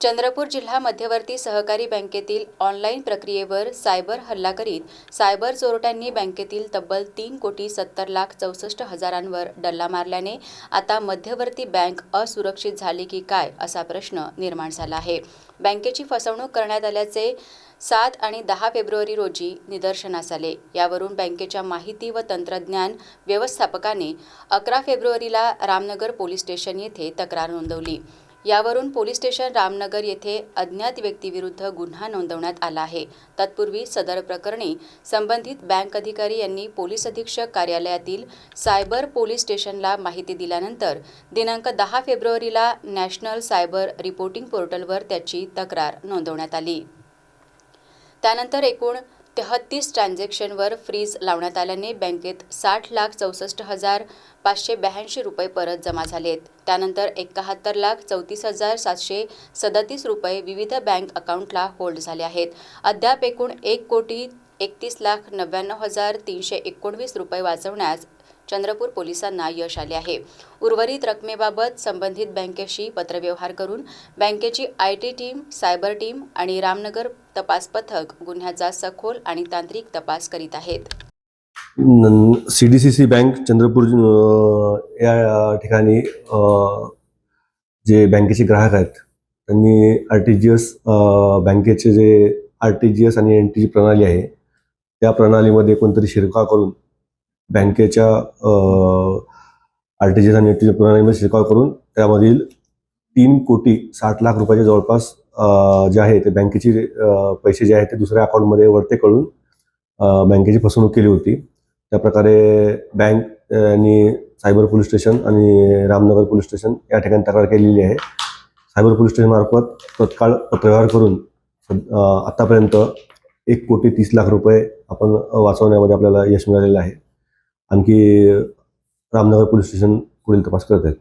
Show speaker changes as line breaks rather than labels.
चंद्रपूर जिल्हा मध्यवर्ती सहकारी बँकेतील ऑनलाईन प्रक्रियेवर सायबर हल्ला करीत सायबर चोरट्यांनी बँकेतील तब्बल तीन कोटी सत्तर लाख चौसष्ट हजारांवर डल्ला मारल्याने आता मध्यवर्ती बँक असुरक्षित झाली की काय असा प्रश्न निर्माण झाला आहे. बँकेची फसवणूक करण्यात आल्याचे सात आणि दहा फेब्रुवारी रोजी निदर्शनास आले. यावरून बँकेच्या माहिती व तंत्रज्ञान व्यवस्थापकाने अकरा फेब्रुवारीला रामनगर पोलीस स्टेशन येथे तक्रार नोंदवली. यावरून पोलीस स्टेशन रामनगर येथे अज्ञात व्यक्तीविरुद्ध गुन्हा नोंदवण्यात आला आहे. तत्पूर्वी सदर प्रकरणी संबंधित बँक अधिकारी यांनी पोलीस अधीक्षक कार्यालयातील सायबर पोलीस स्टेशनला माहिती दिल्यानंतर दिनांक दहा फेब्रुवारीला नॅशनल सायबर रिपोर्टिंग पोर्टलवर त्याची तक्रार नोंदवण्यात आली. त्यानंतर एकूण तेहत्तीस ट्रान्झॅक्शनवर फ्रीज लावण्यात आल्याने बँकेत साठ लाख चौसष्ट हजार पाचशे ब्याऐंशी रुपये परत जमा झालेत. त्यानंतर एकाहत्तर लाख चौतीस हजार सातशे सदतीस रुपये विविध बँक अकाउंटला होल्ड झाले आहेत. अद्याप एकूण एक कोटी एकतीस लाख नव्याण्णव हजार तीनशे एकोणवीस रुपये वाचवण्यास चंद्रपूर पोलिसांना यश आले आहे. उर्वरित रकमेबाबत संबंधित बँकेशी पत्रव्यवहार करून बँकेची I T team cyber team आणि रामनगर तपास पथक गुन्ह्याचा सखोल आणि तांत्रिक तपास करीत आहेत.
C D C C bank Chandrapur या ठिकाणी जे बँकेचे ग्राहक आहेत त्यांनी आर टी जी एस बँकेचे J R T G S आणि एन टी जी प्रणाली आहे त्या प्रणालीमध्ये कोणतरी शिरकाव करून बँकेच्या आर टी जी आणि प्रणालीमध्ये शिरकाव करून त्यामधील तीन कोटी साठ लाख रुपयाच्या जवळपास जे आहे ते बँकेचे पैसे जे आहेत ते दुसऱ्या अकाउंटमध्ये वरते कळून बँकेची फसवणूक केली होती. त्या प्रकारे बँक आणि सायबर पोलीस स्टेशन आणि रामनगर पोलीस स्टेशन या ठिकाणी तक्रार केलेली आहे. सायबर पोलीस स्टेशन मार्फत तत्काळ पत्रव्यवहार करून आतापर्यंत एक कोटी तीस लाख रुपये आपण वाचवण्यामध्ये आपल्याला यश मिळालेलं आहे. आणखी रामनगर पोलीस स्टेशन पुढील तपास करत आहेत